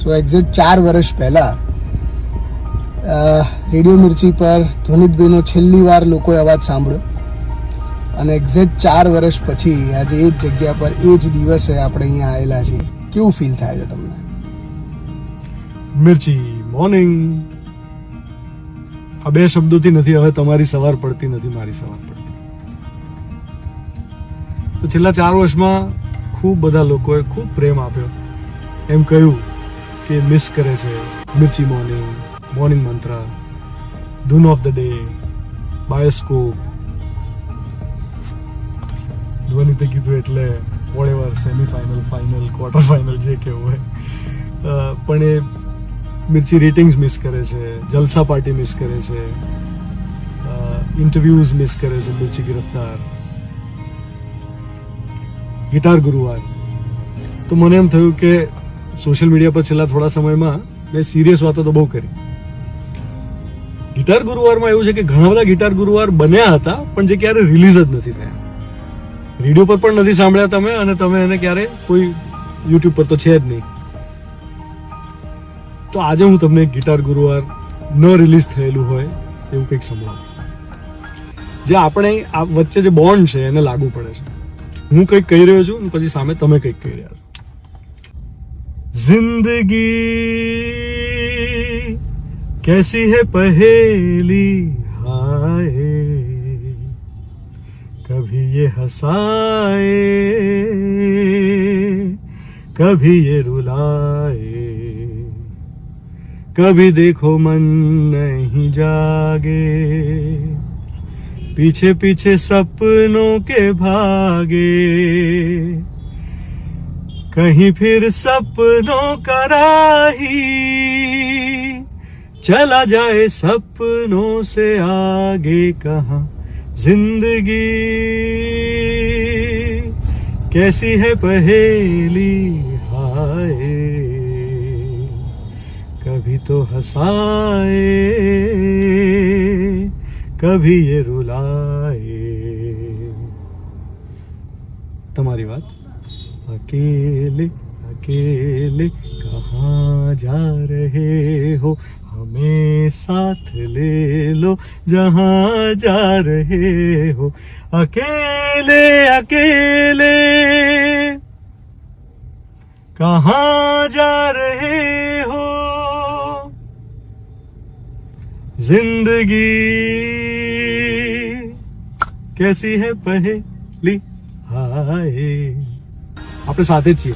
સો exact ચાર વર્ષ પહેલાં રેડિયો મિર્ચી પર ધ્વનિતભાઈનો છેલ્લી વાર લોકોએ અવાજ સાંભળ્યો. અને એક્ઝેક્ટ ચાર વર્ષ પછી, આજે એ જ જગ્યા પર એ જ દિવસે આપણે અહીંયા આવેલા છીએ. કેવું ફીલ થાય છે તમને? મિર્ચી મોર્નિંગ આ બે શબ્દોથી નથી, હવે તમારી સવાર પડતી નથી, મારી સવાર પડતી. તો છેલ્લા ચાર વર્ષમાં ખૂબ બધા લોકોએ ખૂબ પ્રેમ આપ્યો. એમ કહ્યું કે મિસ કરે છે. મિર્ચી morning morning mantra dhun of the day bioscope ધ્વનિતે કીધું એટલે whatever semifinal final quarter final જે કહેવું હોય. પણ એ મિર્ચી રેટિંગ્સ મિસ કરે છે, જલસા પાર્ટી મિસ કરે છે ઇન્ટરવ્યુઝ મિસ કરે છે મિર્ચી ગિરફ્તાર. ગિટાર ગુરુવાર. તો મને એમ થયું કે સોશિયલ મીડિયા પર છેલ્લા થોડા સમયમાં મેં સિરિયસ વાતો તો બહુ કરી. ગિટાર ગુરુવારમાં એવું છે કે ઘણા બધા ગિટાર ગુરુવાર બન્યા હતા, પણ જે ક્યારે રિલીઝ જ નથી થયા. રેડિયો પર પણ નથી સાંભળ્યા તમે અને તમે એને ક્યારે કોઈ યુટ્યુબ પર તો છે જ નહીં. તો આજે હું તમને ગિટાર ગુરુવાર ન રિલીઝ થયેલું હોય એવું કંઈક સંભળાવું. જે આપણે આ વચ્ચે જે બોન્ડ છે એને લાગુ પડે છે. હું કંઈક કહી રહ્યો છું પછી સામે તમે કંઈક કહી રહ્યા છો. ज़िंदगी। कैसी है पहेली? हाय। कभी ये हंसाए, कभी ये रुलाए। कभी देखो मन नहीं जागे पीछे पीछे सपनों के भागे। कहीं फिर सपनों का राही। चला जाए सपनों से आगे कहा ज़िंदगी। कैसी है पहेली हाय। कभी तो हंसाए, कभी ये रुलाए। तुम्हारी बात? अकेले अकेले कहाँ जा रहे हो? हमें साथ ले लो, जहाँ जा रहे हो। अकेले अकेले कहाँ जा रहे हो? ज़िंदगी कैसी है पहेली हाय આપણે સાથે જ છીએ